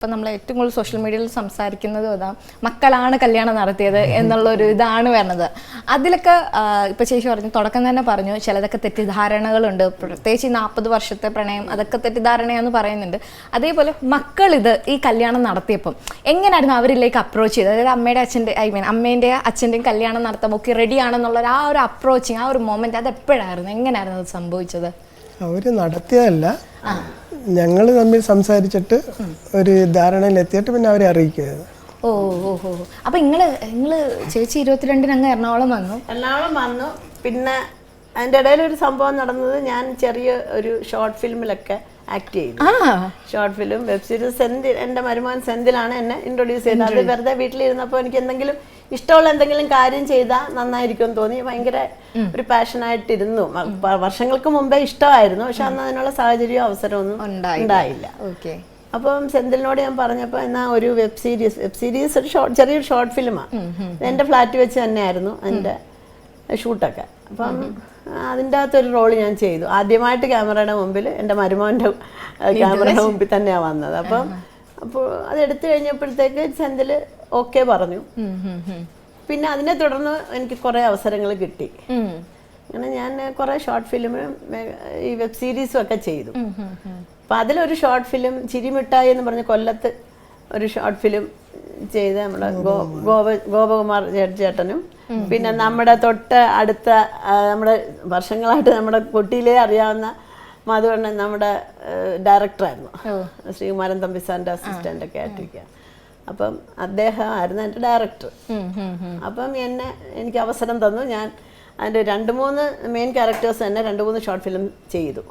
ഇപ്പം നമ്മൾ ഏറ്റവും കൂടുതൽ സോഷ്യൽ മീഡിയയിൽ സംസാരിക്കുന്നതും അതാ മക്കളാണ് കല്യാണം നടത്തിയത് എന്നുള്ള ഒരു ഇതാണ് വരുന്നത്. അതിലൊക്കെ ഇപ്പം ചേച്ചി പറഞ്ഞു തുടക്കം തന്നെ പറഞ്ഞു ചിലതൊക്കെ തെറ്റിദ്ധാരണകളുണ്ട്. പ്രത്യേകിച്ച് ഈ നാൽപ്പത് വർഷത്തെ പ്രണയം അതൊക്കെ തെറ്റിദ്ധാരണയെന്ന് പറയുന്നുണ്ട്. അതേപോലെ മക്കൾ ഇത് ഈ കല്യാണം നടത്തിയപ്പം എങ്ങനെയായിരുന്നു അവരിലേക്ക് അപ്രോച്ച് ചെയ്തത്? അതായത് അമ്മയുടെ അച്ഛന്റെ ഐ മീൻ അമ്മേന്റെ അച്ഛന്റെയും കല്യാണം നടത്താൻ ഒക്കെ റെഡി ആണെന്നുള്ള ഒരു ആ ഒരു അപ്രോച്ചിങ് ആ ഒരു മൊമെന്റ് അത് എപ്പോഴായിരുന്നു എങ്ങനെയായിരുന്നു അത് സംഭവിച്ചത്? അവർ നടത്തിയതല്ല. ഞങ്ങൾ തമ്മിൽ സംസാരിച്ചിട്ട് ഒരു ധാരണയിലെത്തിയിട്ട് പിന്നെ അവരെ അറിയിക്കുക ഓ ഓ ഓ. അപ്പൊ നിങ്ങൾ നിങ്ങൾ ചേച്ചി ഇരുപത്തിരണ്ടിന് അങ്ങ് എറണാകുളം വന്നു? എറണാകുളം വന്നു. പിന്നെ അതിന്റെ ഇടയിൽ ഒരു സംഭവം നടന്നത് ഞാൻ ചെറിയ ഒരു ഷോർട്ട് ഫിലിമിലൊക്കെ ആക്ട് ചെയ്തു. ആ. Short film web series Senthil എന്റെ മരുമോൻ സെന്തിലാണ് എന്നെ ഇൻട്രൊഡ്യൂസ് ചെയ്തത്. അത് വെറുതെ വീട്ടിലിരുന്നപ്പോൾ എനിക്ക് എന്തെങ്കിലും ഇഷ്ടമുള്ള എന്തെങ്കിലും കാര്യം ചെയ്താൽ നന്നായിരിക്കും തോന്നി. ഭയങ്കര ഒരു പാഷനായിട്ടിരുന്നു. വർഷങ്ങൾക്ക് മുമ്പേ ഇഷ്ടമായിരുന്നു. പക്ഷെ അന്ന് അതിനുള്ള സാഹചര്യവും അവസരമൊന്നും ഉണ്ടായില്ല. ഓക്കെ. അപ്പം സെന്തിലിനോട് ഞാൻ പറഞ്ഞപ്പോൾ എന്നാ ഒരു വെബ് സീരീസ് വെബ് സീരീസ് ഒരു ഷോർട്ട് ചെറിയൊരു ഷോർട്ട് ഫിലിമാണ് എന്റെ ഫ്ലാറ്റ് വെച്ച് തന്നെയായിരുന്നു എന്റെ ഷൂട്ടൊക്കെ. അപ്പം അതിന്റെ അകത്തൊരു റോൾ ഞാൻ ചെയ്തു. ആദ്യമായിട്ട് ക്യാമറയുടെ മുമ്പിൽ എന്റെ മരുമോന്റെ ക്യാമറയുടെ മുമ്പിൽ തന്നെയാണ് വന്നത്. അപ്പം അപ്പോൾ അത് എടുത്തു കഴിഞ്ഞപ്പോഴത്തേക്ക് സെന്തിൽ ഓക്കെ പറഞ്ഞു. പിന്നെ അതിനെ തുടർന്ന് എനിക്ക് കുറേ അവസരങ്ങൾ കിട്ടി. അങ്ങനെ ഞാൻ കുറേ ഷോർട്ട് ഫിലിമും ഈ വെബ് സീരീസും ഒക്കെ ചെയ്തു. അപ്പം അതിലൊരു ഷോർട്ട് ഫിലിം ചിരിമിട്ടായി എന്ന് പറഞ്ഞ കൊല്ലത്ത് ഒരു ഷോർട്ട് ഫിലിം ചെയ്ത നമ്മുടെ ഗോപ ഗോപകുമാർ ചേട്ടനും. പിന്നെ നമ്മുടെ തൊട്ട് അടുത്ത നമ്മുടെ വർഷങ്ങളായിട്ട് നമ്മുടെ കുട്ടിയിലേ അറിയാവുന്ന മധുവണ്ണൻ നമ്മുടെ ഡയറക്ടറായിരുന്നു. ശ്രീകുമാരൻ തമ്പി സാറിന്റെ അസിസ്റ്റന്റ് ഒക്കെ ആയിട്ടിരിക്കുക അപ്പം അദ്ദേഹമായിരുന്നു എന്റെ ഡയറക്ടർ. അപ്പം എന്നെ എനിക്ക് അവസരം തന്നു. ഞാൻ അതിന്റെ രണ്ട് മൂന്ന് മെയിൻ ക്യാരക്ടേഴ്സ് തന്നെ രണ്ട് മൂന്ന് ഷോർട്ട് ഫിലിം ചെയ്തു.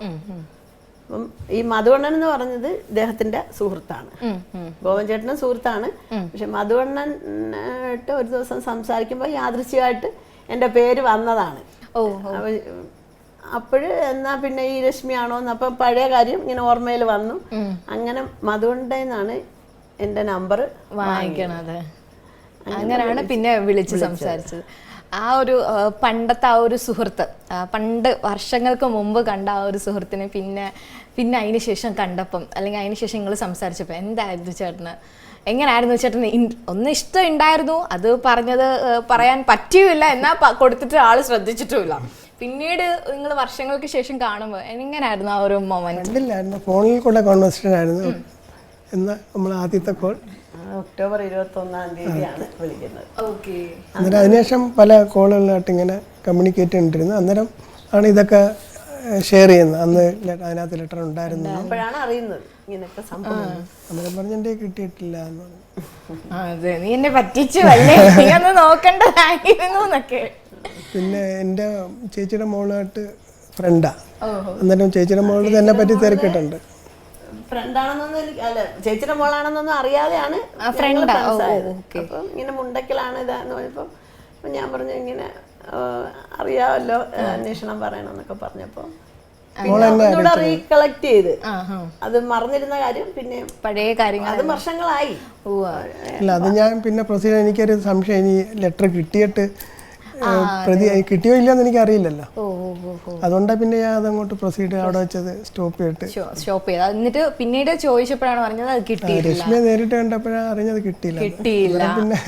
അപ്പം ഈ മധുവണ്ണൻ എന്ന് പറഞ്ഞത് ഇദ്ദേഹത്തിന്റെ സുഹൃത്താണ്. ഗോവൻ ചേട്ടനും സുഹൃത്താണ്. പക്ഷെ മധുവണ്ണൻ ഒരു ദിവസം സംസാരിക്കുമ്പോൾ യാദൃശ്യമായിട്ട് എന്റെ പേര് വന്നതാണ്. അപ്പോൾ എന്നാ പിന്നെ ഈ രശ്മിയാണോ എന്ന് അപ്പം പഴയ കാര്യം ഇങ്ങനെ ഓർമ്മയിൽ വന്നു. അങ്ങനെ മധുണ്ടെന്നാണ് എന്റെ നമ്പർ വാങ്ങിക്കണത്. അങ്ങനെയാണ് പിന്നെ വിളിച്ച് സംസാരിച്ചത്. ആ ഒരു പണ്ടത്തെ ആ ഒരു സുഹൃത്ത് പണ്ട് വർഷങ്ങൾക്ക് മുമ്പ് കണ്ട ആ ഒരു സുഹൃത്തിനെ പിന്നെ പിന്നെ അതിന് ശേഷം കണ്ടപ്പം അല്ലെങ്കിൽ അതിന് ശേഷം നിങ്ങൾ സംസാരിച്ചപ്പോൾ എന്തായിരുന്നു ചേട്ടന്? എങ്ങനെയായിരുന്നു ചേട്ടന്? ഇൻ- ഒന്ന് ഇഷ്ടം ഉണ്ടായിരുന്നു. അത് പറഞ്ഞത് പറയാൻ പറ്റിയുമില്ല എന്നാൽ പ- കൊടുത്തിട്ട് ആൾ ശ്രദ്ധിച്ചിട്ടുമില്ല. പിന്നീട് നിങ്ങൾ വർഷങ്ങൾക്ക് ശേഷം കാണുമ്പോൾ എങ്ങനെയായിരുന്നു ആ ഒരു മൊമെന്റ് കണ്ടില്ലായിരുന്നു. ഫോണിൽ കൂടെ കോൺവെർസേഷൻ ആയിരുന്നു. എന്ന നമ്മൾ ആദ്യത്തെ കോൾ ഒക്ടോബർ ഇരുപത്തൊന്നാം തീയതിയാണ് വിളിക്കുന്നത്. ഓക്കെ. അന്നേരം അതിനുശേഷം പല കോളുകളിലായിട്ട് ഇങ്ങനെ കമ്മ്യൂണിക്കേറ്റ് ചെയ്തിരുന്നു അന്നേരം ആണ് ഇതൊക്കെ ഷെയർ ചെയ്യുന്നത്. അന്ന് ലെ- അതിനകത്ത് ലെറ്റർ ഉണ്ടായിരുന്നു. അപ്പോഴാണ് അറിയുന്നത് സംഭവം. അന്നേരം പറഞ്ഞ എന്റെ കിട്ടിയിട്ടില്ല എന്ന് പറഞ്ഞു. അതെ നീ എന്നെ പറ്റിച്ചു അല്ലേ? നീ ഒന്ന് നോക്കണ്ടതായിരുന്നു എന്നൊക്കെ. പിന്നെ എന്റെ ചേച്ചിയുടെ മോളായിട്ട് ഫ്രണ്ടാ. എന്നിട്ടും ചേച്ചിയുടെ മോൾ തന്നെ പറ്റി തിരക്കിട്ടുണ്ട് ഫ്രണ്ടാണെന്നൊന്നും എനിക്ക് അല്ല ചേച്ചിയുടെ മോളാണെന്നൊന്നും അറിയാതെയാണ്. അപ്പം ഇങ്ങനെ മുണ്ടക്കിലാണ് ഇതാന്ന് പറഞ്ഞപ്പോൾ ഞാൻ പറഞ്ഞു ഇങ്ങനെ അറിയാമല്ലോ അന്വേഷണം പറയണമെന്നൊക്കെ പറഞ്ഞപ്പോൾ റീകളക്ട് ചെയ്ത്. അത് മറന്നിരുന്ന കാര്യം പിന്നെ പഴയ കാര്യങ്ങൾ അത് വർഷങ്ങളായി. അല്ല അത് ഞാൻ പിന്നെ പ്രസിഡന്റ് എനിക്കൊരു സംശയം ഇനി ലെറ്റർ കിട്ടിയിട്ട് ഏഹ്, പ്രതി കിട്ടിയോ ഇല്ലയെന്ന് എനിക്ക് അറിയില്ലല്ലോ അതുകൊണ്ടാണ് പിന്നെ ഞാൻ അതങ്ങോട്ട് പ്രൊസീഡ് അവിടെ വെച്ചത് സ്റ്റോപ്പ് ചെയ്തിട്ട്. സ്റ്റോപ്പ് ചെയ്ത്. എന്നിട്ട് പിന്നീട് ചോദിച്ചപ്പോഴാണ് പറഞ്ഞത് അത് കിട്ടിയില്ല രശ്മിയെ നേരിട്ട് കണ്ടപ്പോഴാണ് അറിഞ്ഞത് കിട്ടിയില്ല. കിട്ടിയില്ല. പിന്നെ